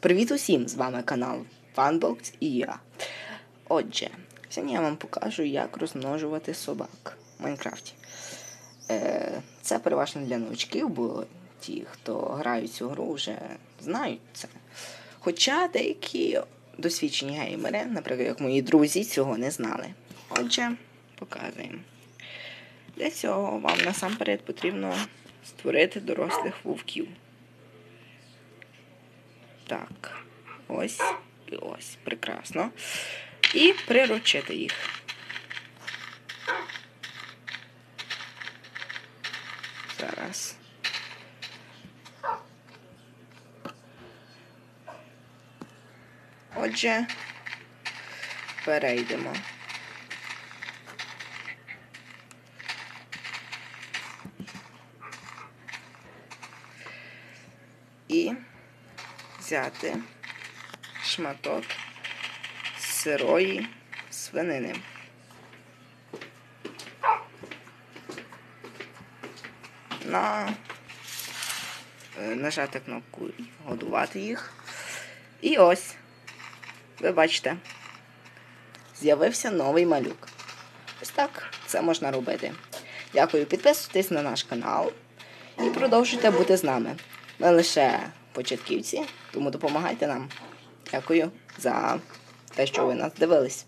Привіт усім! З вами канал Funbox і я. Отже, сьогодні я вам покажу, як розмножувати собак в Майнкрафті. Е, Це переважно для новичків, бо ті, хто грають цю гру, вже знають це. Хоча деякі досвідчені геймери, наприклад, як мої друзі, цього не знали. Отже, показуємо. Для цього вам насамперед потрібно створити дорослих вовків. Так, ось і ось. Прекрасно. І приручити їх. Зараз. Отже, перейдемо. І взяти шматок сирої свинини. На е, нажати кнопку годувати їх. І ось, ви бачите, з'явився новий малюк. Ось так це можна робити. Дякую, підписуйтесь на наш канал і продовжуйте бути з нами. Ми лише початківці, тому допомагайте нам. Дякую за те, що ви нас дивились.